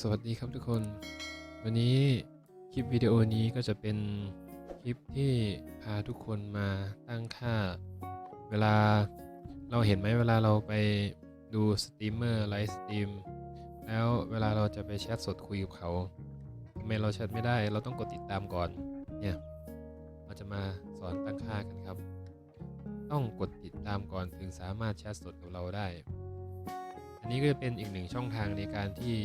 สวัสดีครับทุกคน วันนี้คลิปวิดีโอนี้ก็จะเป็นคลิปที่พาทุกคนมาตั้งค่า เวลาเราเห็นไหมเวลาเราไปดูสตรีมเมอร์ไลฟ์สตรีมแล้วเวลาเราจะไปแชทสดคุยกับเขาทำไมเราแชทไม่ได้เราต้องกดติดตามก่อนเนี่ยเราจะมาสอนตั้งค่ากันครับ ต้องกดติดตามก่อนถึงสามารถแชทสดกับเราได้ อันนี้ก็จะเป็นอีกหนึ่งช่องทางในการที่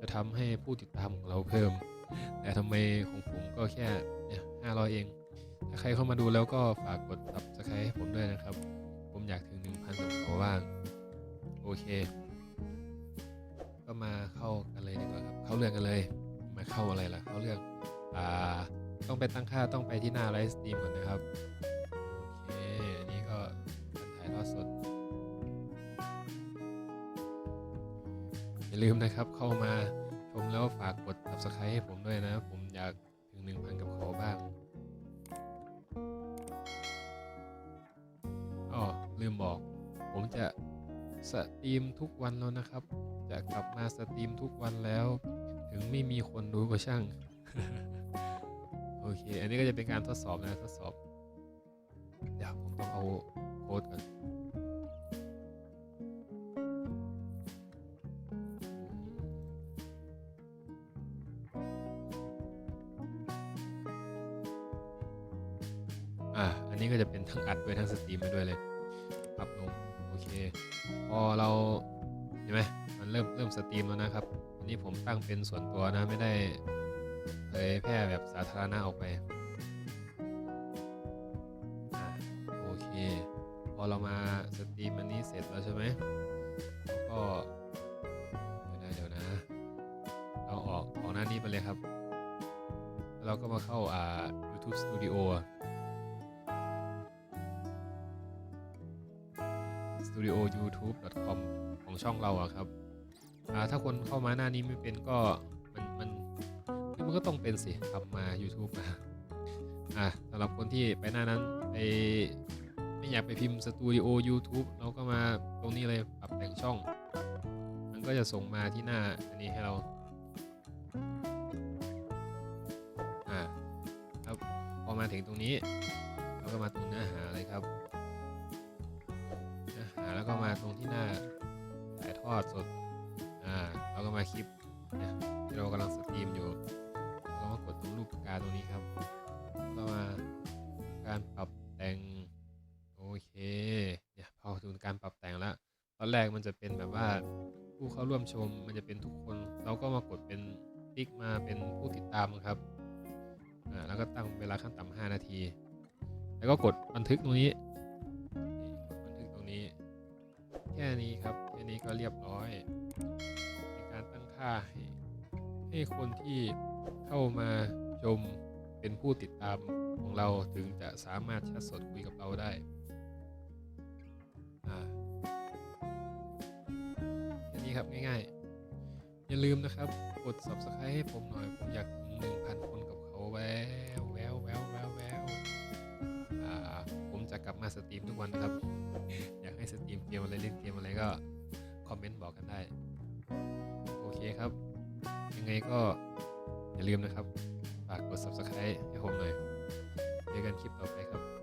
จะทำให้ผู้ติดตามของเราเพิ่ม แต่ทำไมของผมก็แค่เนี่ยห้าร้อยเอง ถ้าใครเข้ามาดูแล้วก็ฝากกด subscribe ให้ผมด้วยนะครับ ผมอยากถึง1,000กับเขาบ้าง โอเค ก็มาเข้ากันเลยดีกว่าครับ เข้าเรื่องกันเลย มาเข้าอะไรล่ะ เข้าเรื่อง อ่า ต้องไปตั้งค่าต้องไปที่หน้าไลฟ์สตรีมก่อนนะครับ อย่าลืมนะครับเข้ามาชมแล้วฝากกด subscribe ให้ผมด้วยนะ ผมอยากถึง 1,000 กับเขาบ้างอ๋อลืมบอก ผมจะสตรีมทุกวันแล้วนะครับ จะกลับมาสตรีมทุกวันแล้ว ถึงไม่มีคนดูก็ช่าง โอเค อันนี้ก็จะเป็นการทดสอบนะทดสอบ เดี๋ยวผมต้องเอาโค้ดก่อน อ่า อันนี้ก็จะเป็นทั้งอัดด้วยทั้งสตรีมไปด้วยเลยปรับลงโอเค พอเราเห็นไหมมันเริ่มเริ่มสตรีมแล้วนะครับอันนี้ผมตั้งเป็นส่วนตัวนะไม่ได้เผยแพร่แบบสาธารณะออกไปอโอเค พอเรามาสตรีมอันนี้เสร็จแล้วใช่ไหมก็เดี๋ยวนะเดี๋ยวนะเราออกออกหน้านี้ไปเลยครับแล้วเราก็มาเข้าอ่า YouTube Studio studio youtube.com ของช่องเราอะครับถ้าคนเข้ามาหน้านี้ไม่เป็นก็มันมันมันก็ต้องเป็นสิทำมา YouTube มาอ่าสำหรับคนที่ไปหน้านั้นไปไม่อยากไปพิมพ์ Studio YouTube เราก็มาตรงนี้เลยปรับแต่งช่อง มันก็จะส่งมาที่หน้าอันนี้ให้เราอ่าครับพอมาถึงตรงนี้ เราก็มาตรงเนื้อหาเลยครับ แล้วก็มาตรงที่หน้าถ่ายทอดสดอ่าแล้วก็มาคลิปเนี่ยที่เรากำลังสตรีมอยู่แล้วก็มากดตรงรูปปากกาตรงนี้ครับก็มาการปรับแต่งโอเคเนี่ยพอถึงการปรับแต่งแล้วตอนแรกมันจะเป็นแบบว่าผู้เข้าร่วมชมมันจะเป็นทุกคน เราก็มากดเป็นติ๊กมาเป็นผู้ติดตามครับอ่าแล้วก็ตั้งเวลาขั้นต่ำ5นาที แล้วก็กดบันทึกตรงนี้ นี้ครับแค่นี้ก็เรียบร้อย ในการตั้งค่าให้ให้คนที่เข้ามาชมเป็นผู้ติดตามของเราถึงจะสามารถแชทสดคุยกับเราได้อ่าแค่นี้ครับง่ายๆ อย่าลืมนะครับ กด subscribe ให้ผมหน่อย ผมอยากถึง1,000 คนกับเขาแววแววแววแววแววผมจะกลับมาสตรีมทุกวันครับ อยากให้สตรีม ก็คอมเมนต์บอกกันได้ โอเคครับ ยังไงก็อย่าลืมนะครับ ฝากกด subscribe ให้ผมหน่อยเจอกันคลิปต่อไปครับ